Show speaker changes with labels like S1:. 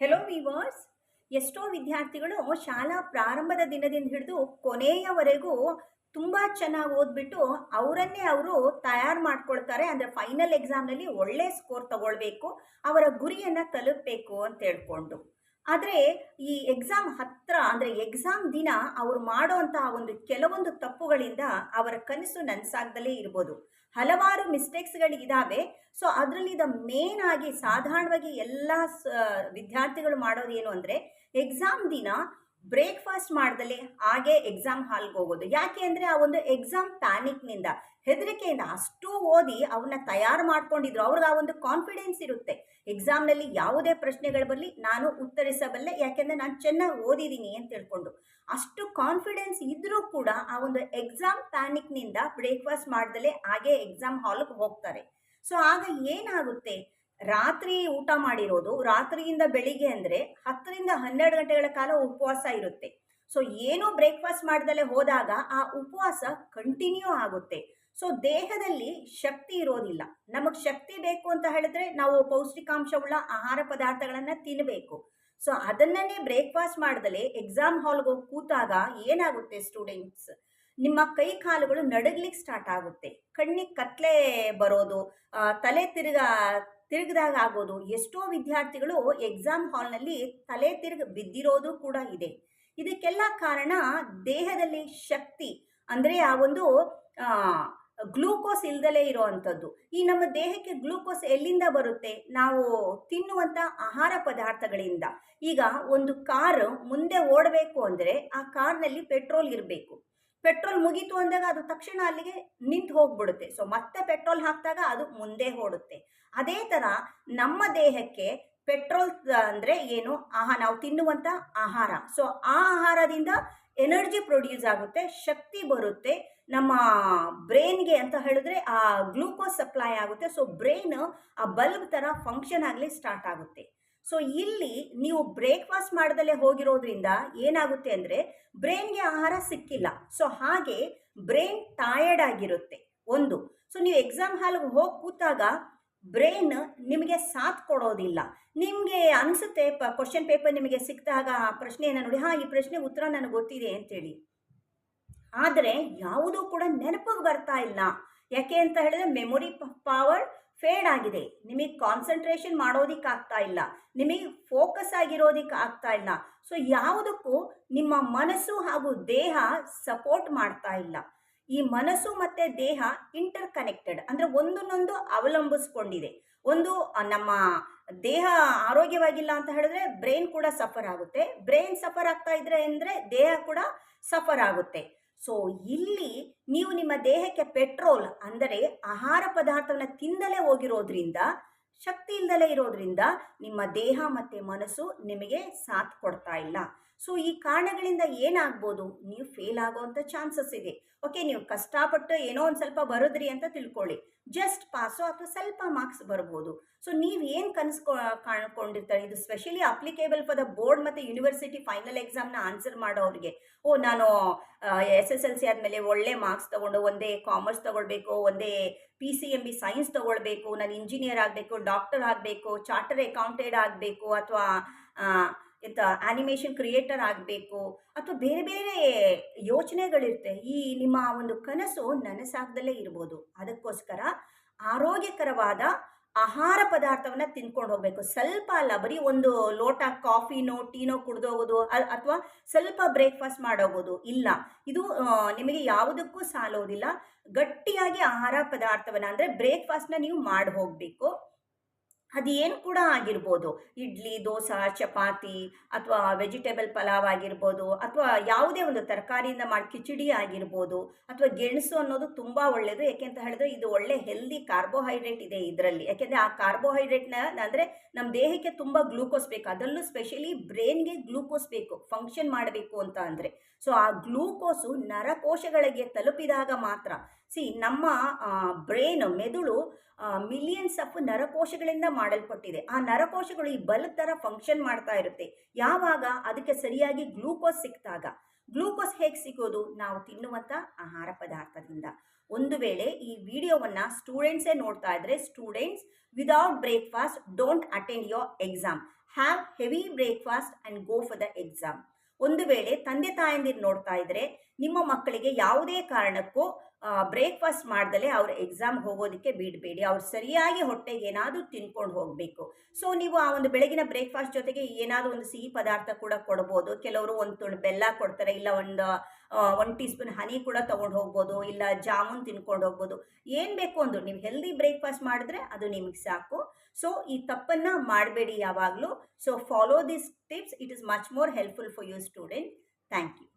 S1: Hello viewers ಎಷ್ಟೋ ವಿದ್ಯಾರ್ಥಿಗಳು ಶಾಲಾ ಪ್ರಾರಂಭದ ದಿನದಿಂದ ಹಿಡಿದು ಕೊನೆಯವರೆಗೂ ತುಂಬ ಚೆನ್ನಾಗಿ ಓದ್ಬಿಟ್ಟು ಅವರನ್ನೇ ಅವರು ತಯಾರು ಮಾಡ್ಕೊಳ್ತಾರೆ. ಅಂದರೆ ಫೈನಲ್ ಎಕ್ಸಾಮ್ನಲ್ಲಿ ಒಳ್ಳೆ ಸ್ಕೋರ್ ತಗೊಳ್ಬೇಕು, ಅವರ ಗುರಿಯನ್ನು ತಲುಪಬೇಕು ಅಂತ ಹೇಳ್ಕೊಂಡು. ಆದರೆ ಈ ಎಕ್ಸಾಮ್ ಹತ್ರ, ಅಂದರೆ ಎಕ್ಸಾಮ್ ದಿನ ಅವರು ಮಾಡುವಂತಹ ಒಂದು ಕೆಲವೊಂದು ತಪ್ಪುಗಳಿಂದ ಅವರ ಕನಸು ನನಸಾಗ್ದಲೇ ಇರ್ಬೋದು. ಹಲವಾರು ಮಿಸ್ಟೇಕ್ಸ್ಗಳು ಮಿಸ್ಟೇಕ್ಸ್ಗಳಿದ್ದಾವೆ. ಸೊ, ಅದರಲ್ಲಿ ದ ಮೇನ್ ಆಗಿ ಸಾಧಾರಣವಾಗಿ ಎಲ್ಲ ವಿದ್ಯಾರ್ಥಿಗಳು ಮಾಡೋದು ಏನು ಅಂದರೆ, ಎಕ್ಸಾಮ್ ದಿನ ಬ್ರೇಕ್ಫಾಸ್ಟ್ ಮಾಡ್ದಲೆ ಹಾಗೆ ಎಕ್ಸಾಮ್ ಹಾಲ್ಗೆ ಹೋಗೋದು ಯಾಕೆ ಅಂದರೆ ಆ ಒಂದು ಎಕ್ಸಾಮ್ ಪ್ಯಾನಿಕ್ನಿಂದ ಹೆದರಿಕೆಯಿಂದ ಅಷ್ಟು ಓದಿ ಅವನ್ನ ತಯಾರು ಮಾಡ್ಕೊಂಡಿದ್ರು. ಅವ್ರಿಗೆ ಆ ಒಂದು ಕಾನ್ಫಿಡೆನ್ಸ್ ಇರುತ್ತೆ. ಎಕ್ಸಾಮ್ನಲ್ಲಿ ಯಾವುದೇ ಪ್ರಶ್ನೆಗಳು ಬರಲಿ ನಾನು ಉತ್ತರಿಸಬಲ್ಲೆ, ಯಾಕೆಂದರೆ ನಾನು ಚೆನ್ನಾಗಿ ಓದಿದ್ದೀನಿ ಅಂತ ತಿಳ್ಕೊಂಡು ಅಷ್ಟು ಕಾನ್ಫಿಡೆನ್ಸ್ ಇದ್ದರೂ ಕೂಡ ಆ ಒಂದು ಎಕ್ಸಾಮ್ ಪ್ಯಾನಿಕ್ನಿಂದ ಬ್ರೇಕ್ಫಾಸ್ಟ್ ಮಾಡ್ದಲೇ ಹಾಗೆ ಎಕ್ಸಾಮ್ ಹಾಲ್ಗೆ ಹೋಗ್ತಾರೆ. ಸೊ ಆಗ ಏನಾಗುತ್ತೆ? ರಾತ್ರಿ ಊಟ ಮಾಡಿರೋದು, ರಾತ್ರಿಯಿಂದ ಬೆಳಿಗ್ಗೆ ಅಂದರೆ ಹತ್ತರಿಂದ ಹನ್ನೆರಡು ಗಂಟೆಗಳ ಕಾಲ ಉಪವಾಸ ಇರುತ್ತೆ. ಸೊ ಏನೋ ಬ್ರೇಕ್ಫಾಸ್ಟ್ ಮಾಡ್ದಲೇ ಹೋದಾಗ ಆ ಉಪವಾಸ ಕಂಟಿನ್ಯೂ ಆಗುತ್ತೆ. ಸೊ ದೇಹದಲ್ಲಿ ಶಕ್ತಿ ಇರೋದಿಲ್ಲ. ನಮಗೆ ಶಕ್ತಿ ಬೇಕು ಅಂತ ಹೇಳಿದ್ರೆ ನಾವು ಪೌಷ್ಟಿಕಾಂಶವುಳ್ಳ ಆಹಾರ ಪದಾರ್ಥಗಳನ್ನು ತಿನ್ನಬೇಕು ಸೊ ಅದನ್ನೇ ಬ್ರೇಕ್ಫಾಸ್ಟ್ ಮಾಡ್ದಲೇ ಎಕ್ಸಾಮ್ ಹಾಲ್ಗೆ ಹೋಗಿ ಕೂತಾಗ ಏನಾಗುತ್ತೆ ಸ್ಟೂಡೆಂಟ್ಸ್ ನಿಮ್ಮ ಕೈ ಕಾಲುಗಳು ನಡಗ್ಲಿಕ್ಕೆ ಸ್ಟಾರ್ಟ್ ಆಗುತ್ತೆ. ಕಣ್ಣಿಗೆ ಕತ್ಲೆ ಬರೋದು ತಲೆ ತಿರುಗ, ತಿರುಗಿದಾಗ ಆಗೋದು. ಎಷ್ಟೋ ವಿದ್ಯಾರ್ಥಿಗಳು ಎಕ್ಸಾಮ್ ಹಾಲ್ನಲ್ಲಿ ತಲೆ ತಿರುಗಿ ಬಿದ್ದಿರೋದು ಕೂಡ ಇದೆ. ಇದಕ್ಕೆಲ್ಲ ಕಾರಣ ದೇಹದಲ್ಲಿ ಶಕ್ತಿ. ಅಂದರೆ ಆ ಒಂದು ಗ್ಲೂಕೋಸ್ ಇಲ್ದಲೇ ಇರೋವಂಥದ್ದು. ಈ ನಮ್ಮ ದೇಹಕ್ಕೆ ಗ್ಲೂಕೋಸ್ ಎಲ್ಲಿಂದ ಬರುತ್ತೆ? ನಾವು ತಿನ್ನುವಂಥ ಆಹಾರ ಪದಾರ್ಥಗಳಿಂದ. ಈಗ ಒಂದು ಕಾರು ಮುಂದೆ ಓಡಬೇಕು ಅಂದರೆ ಆ ಕಾರ್ನಲ್ಲಿ ಪೆಟ್ರೋಲ್ ಇರಬೇಕು. ಪೆಟ್ರೋಲ್ ಮುಗೀತು ಅಂದಾಗ ಅದು ತಕ್ಷಣ ಅಲ್ಲಿಗೆ ನಿಂತು ಹೋಗ್ಬಿಡುತ್ತೆ. ಸೊ ಮತ್ತೆ ಪೆಟ್ರೋಲ್ ಹಾಕಿದಾಗ ಅದು ಮುಂದೆ ಓಡುತ್ತೆ. ಅದೇ ಥರ ನಮ್ಮ ದೇಹಕ್ಕೆ ಪೆಟ್ರೋಲ್ ಅಂದರೆ ಏನು? ಆಹಾ, ನಾವು ತಿನ್ನುವಂಥ ಆಹಾರ. ಸೊ ಆ ಆಹಾರದಿಂದ ಎನರ್ಜಿ ಪ್ರೊಡ್ಯೂಸ್ ಆಗುತ್ತೆ, ಶಕ್ತಿ ಬರುತ್ತೆ, ನಮ್ಮ ಬ್ರೈನ್ಗೆ ಅಂತ ಹೇಳಿದ್ರೆ ಆ ಗ್ಲೂಕೋಸ್ ಸಪ್ಲೈ ಆಗುತ್ತೆ. ಸೊ ಬ್ರೈನ್ ಆ ಬಲ್ಬ್ ಥರ ಫಂಕ್ಷನ್ ಆಗಲಿ ಸ್ಟಾರ್ಟ್ ಆಗುತ್ತೆ. ಸೊ ಇಲ್ಲಿ ನೀವು ಬ್ರೇಕ್ಫಾಸ್ಟ್ ಮಾಡ್ದಲೇ ಹೋಗಿರೋದ್ರಿಂದ ಏನಾಗುತ್ತೆ ಅಂದರೆ ಬ್ರೈನ್ಗೆ ಆಹಾರ ಸಿಕ್ಕಿಲ್ಲ. ಸೊ ಹಾಗೆ ಬ್ರೈನ್ ಟಯರ್ಡ್ ಆಗಿರುತ್ತೆ. ಒಂದು, ಸೊ ನೀವು ಎಕ್ಸಾಮ್ ಹಾಲ್ಗೆ ಹೋಗಿ ಕೂತಾಗ ಬ್ರೈನ್ ನಿಮಗೆ ಸಾಥ್ ಕೊಡೋದಿಲ್ಲ. ನಿಮಗೆ ಅನಿಸುತ್ತೆ, ಪ ಕ್ವಶನ್ ಪೇಪರ್ ನಿಮಗೆ ಸಿಕ್ಕಿದಾಗ ಆ ಪ್ರಶ್ನೆಯನ್ನು ನೋಡಿ, ಹಾಂ, ಈ ಪ್ರಶ್ನೆ ಉತ್ತರ ನನಗೆ ಗೊತ್ತಿದೆ ಅಂತೇಳಿ. ಆದರೆ ಯಾವುದೂ ಕೂಡ ನೆನಪಿಗೆ ಬರ್ತಾ ಇಲ್ಲ. ಯಾಕೆ ಅಂತ ಹೇಳಿದ್ರೆ ಮೆಮೊರಿ ಪವರ್ ಫೇಡ್ ಆಗಿದೆ. ನಿಮಗೆ ಕಾನ್ಸಂಟ್ರೇಷನ್ ಮಾಡೋದಿಕ್ಕೆ ಆಗ್ತಾ ಇಲ್ಲ. ನಿಮಗೆ ಫೋಕಸ್ ಆಗಿರೋದಿಕ್ಕೆ ಆಗ್ತಾ ಇಲ್ಲ. ಸೊ ಯಾವುದಕ್ಕೂ ನಿಮ್ಮ ಮನಸ್ಸು ಹಾಗೂ ದೇಹ ಸಪೋರ್ಟ್ ಮಾಡ್ತಾ ಇಲ್ಲ. ಈ ಮನಸ್ಸು ಮತ್ತು ದೇಹ ಇಂಟರ್ ಕನೆಕ್ಟೆಡ್ ಅಂದರೆ ಒಂದನ್ನೊಂದು ಅವಲಂಬಿಸ್ಕೊಂಡಿದೆ. ಒಂದು ನಮ್ಮ ದೇಹ ಆರೋಗ್ಯವಾಗಿಲ್ಲ ಅಂತ ಹೇಳಿದ್ರೆ ಬ್ರೈನ್ ಕೂಡ ಸಫರ್ ಆಗುತ್ತೆ. ಬ್ರೈನ್ ಸಫರ್ ಆಗ್ತಾ ಇದ್ರೆ ಅಂದರೆ ದೇಹ ಕೂಡ ಸಫರ್ ಆಗುತ್ತೆ. ಸೊ ಇಲ್ಲಿ ನೀವು ನಿಮ್ಮ ದೇಹಕ್ಕೆ ಪೆಟ್ರೋಲ್ ಅಂದರೆ ಆಹಾರ ಪದಾರ್ಥವನ್ನು ತಿಂದಲೇ ಹೋಗಿರೋದ್ರಿಂದ, ಶಕ್ತಿ ಇಲ್ದಲೇ ಇರೋದ್ರಿಂದ ನಿಮ್ಮ ದೇಹ ಮತ್ತು ಮನಸ್ಸು ನಿಮಗೆ ಸಾಥ್ ಕೊಡ್ತಾ ಇಲ್ಲ. ಸೊ ಈ ಕಾರಣಗಳಿಂದ ಏನಾಗ್ಬೋದು? ನೀವು ಫೇಲ್ ಆಗೋವಂಥ ಚಾನ್ಸಸ್ ಇದೆ. ಓಕೆ ನೀವು ಕಷ್ಟಪಟ್ಟು ಏನೋ ಒಂದು ಸ್ವಲ್ಪ ಬರೋದ್ರಿ ಅಂತ ತಿಳ್ಕೊಳ್ಳಿ. ಜಸ್ಟ್ ಪಾಸು ಅಥವಾ ಸ್ವಲ್ಪ ಮಾರ್ಕ್ಸ್ ಬರ್ಬೋದು. ಸೊ ನೀವು ಏನು ಕನ್ಸ್ಕೊ, ಕಾಣ್ಕೊಂಡಿರ್ತಾರೆ? ಇದು specially applicable for the board ಮತ್ತು ಯೂನಿವರ್ಸಿಟಿ ಫೈನಲ್ ಎಕ್ಸಾಮ್ನ ಆನ್ಸರ್ ಮಾಡೋರಿಗೆ ಓ, ನಾನು ಎಸ್ ಎಸ್ ಎಲ್ ಸಿ ಆದಮೇಲೆ ಒಳ್ಳೆ ಮಾರ್ಕ್ಸ್ ತೊಗೊಂಡು ಒಂದೇ ಕಾಮರ್ಸ್ ತೊಗೊಳ್ಬೇಕು, ಒಂದೇ P C M B science ತೊಗೊಳ್ಬೇಕು, ನಾನು ಇಂಜಿನಿಯರ್ ಆಗಬೇಕು ಡಾಕ್ಟರ್ ಆಗಬೇಕು ಚಾರ್ಟರ್ ಅಕೌಂಟೆಡ್ ಆಗಬೇಕು ಅಥವಾ ಎಂತ ಆ್ಯನಿಮೇಷನ್ ಕ್ರಿಯೇಟರ್ ಆಗಬೇಕು ಅಥವಾ ಬೇರೆ ಬೇರೆ ಯೋಚನೆಗಳಿರುತ್ತೆ. ಈ ನಿಮ್ಮ ಒಂದು ಕನಸು ನನಸಾಗದಲ್ಲೇ ಇರ್ಬೋದು. ಅದಕ್ಕೋಸ್ಕರ ಆರೋಗ್ಯಕರವಾದ ಆಹಾರ ಪದಾರ್ಥವನ್ನು ತಿನ್ಕೊಂಡು ಹೋಗಬೇಕು. ಸ್ವಲ್ಪ ಅಲ್ಲ, ಬರೀ ಒಂದು ಲೋಟ ಕಾಫಿನೋ, ಟೀನೋ ಕುಡ್ದೋಗೋದು ಅಥವಾ ಸ್ವಲ್ಪ ಬ್ರೇಕ್ಫಾಸ್ಟ್ ಮಾಡೋಗೋದು ಇಲ್ಲ. ಇದು ನಿಮಗೆ ಯಾವುದಕ್ಕೂ ಸಾಲೋದಿಲ್ಲ. ಗಟ್ಟಿಯಾಗಿ ಆಹಾರ ಪದಾರ್ಥವನ್ನು ಅಂದರೆ ಬ್ರೇಕ್ಫಾಸ್ಟ್ನ ನೀವು ಮಾಡಿ ಹೋಗಬೇಕು ಅದೇನು ಕೂಡ ಆಗಿರ್ಬೋದು. ಇಡ್ಲಿ, ದೋಸೆ, ಚಪಾತಿ ಅಥವಾ ವೆಜಿಟೇಬಲ್ ಪಲಾವ್ ಆಗಿರ್ಬೋದು ಅಥವಾ ಯಾವುದೇ ಒಂದು ತರಕಾರಿಯಿಂದ ಮಾಡಿ ಕಿಚಡಿ ಆಗಿರ್ಬೋದು ಅಥವಾ ಗೆಣಸು ಅನ್ನೋದು ತುಂಬ ಒಳ್ಳೆಯದು ಯಾಕೆ ಅಂತ ಹೇಳಿದ್ರೆ ಇದು ಒಳ್ಳೆ ಹೆಲ್ದಿ ಕಾರ್ಬೋಹೈಡ್ರೇಟ್ ಇದೆ ಇದರಲ್ಲಿ. ಯಾಕೆಂದರೆ ಆ ಕಾರ್ಬೋಹೈಡ್ರೇಟ್ನ ಅಂದರೆ ನಮ್ಮ ದೇಹಕ್ಕೆ ತುಂಬ ಗ್ಲೂಕೋಸ್ ಬೇಕು. ಅದರಲ್ಲೂ ಸ್ಪೆಷಲಿ ಬ್ರೈನ್ಗೆ ಗ್ಲೂಕೋಸ್ ಬೇಕು. ಫಂಕ್ಷನ್ ಮಾಡಬೇಕು ಅಂತ ಅಂದರೆ. ಸೊ ಆ ಗ್ಲೂಕೋಸು ನರಕೋಶಗಳಿಗೆ ತಲುಪಿದಾಗ ಮಾತ್ರ ಸಿ ನಮ್ಮ ಬ್ರೈನ್ ಮೆದುಳು ಮಿಲಿಯನ್ಸ್ ಆಫ್ ನರಕೋಶಗಳಿಂದ ಮಾಡಲ್ಪಟ್ಟಿದೆ. ಆ ನರಕೋಶಗಳು ಈ ಬಲ್ಬ್ ಥರ ಫಂಕ್ಷನ್ ಮಾಡ್ತಾ ಇರುತ್ತೆ. ಯಾವಾಗ? ಅದಕ್ಕೆ ಸರಿಯಾಗಿ ಗ್ಲೂಕೋಸ್ ಸಿಕ್ಕಿದಾಗ. ಗ್ಲೂಕೋಸ್ ಹೇಗೆ ಸಿಗೋದು? ನಾವು ತಿನ್ನುವಂಥ ಆಹಾರ ಪದಾರ್ಥದಿಂದ. ಒಂದು ವೇಳೆ ಈ ವಿಡಿಯೋವನ್ನು ಸ್ಟೂಡೆಂಟ್ಸೇ ನೋಡ್ತಾ ಇದ್ರೆ students without breakfast don't attend your exam have heavy breakfast and go for the exam ಒಂದು ವೇಳೆ ತಂದೆ ತಾಯಂದಿರು ನೋಡ್ತಾ ಇದ್ರೆ, ನಿಮ್ಮ ಮಕ್ಕಳಿಗೆ ಯಾವುದೇ ಕಾರಣಕ್ಕೂ ಬ್ರೇಕ್ಫಾಸ್ಟ್ ಮಾಡ್ದಲೇ ಅವ್ರ ಎಕ್ಸಾಮ್ ಹೋಗೋದಕ್ಕೆ ಬಿಡಬೇಡಿ. ಅವ್ರು ಸರಿಯಾಗಿ ಹೊಟ್ಟೆಗೆ ಏನಾದರೂ ತಿನ್ಕೊಂಡು ಹೋಗಬೇಕು. ಸೊ ನೀವು ಆ ಒಂದು ಬೆಳಗಿನ ಬ್ರೇಕ್ಫಾಸ್ಟ್ ಜೊತೆಗೆ ಏನಾದರೂ ಒಂದು ಸಿಹಿ ಪದಾರ್ಥ ಕೂಡ ಕೊಡ್ಬೋದು. ಕೆಲವರು ಒಂದು ತುಂಡು ಬೆಲ್ಲ ಕೊಡ್ತಾರೆ, ಇಲ್ಲ ಒಂದು ಒನ್ ಟೀ ಸ್ಪೂನ್ ಹನಿ ಕೂಡ ತೊಗೊಂಡು ಹೋಗ್ಬೋದು, ಇಲ್ಲ ಜಾಮೂನ್ ತಿನ್ಕೊಂಡು ಹೋಗ್ಬೋದು. ಏನು ಬೇಕು ಅಂದರು, ನೀವು ಹೆಲ್ದಿ ಬ್ರೇಕ್ಫಾಸ್ಟ್ ಮಾಡಿದ್ರೆ ಅದು ನಿಮಗೆ ಸಾಕು. ಸೊ ಈ ತಪ್ಪನ್ನು ಮಾಡಬೇಡಿ ಯಾವಾಗಲೂ. So follow this tips it is much more helpful for you student thank you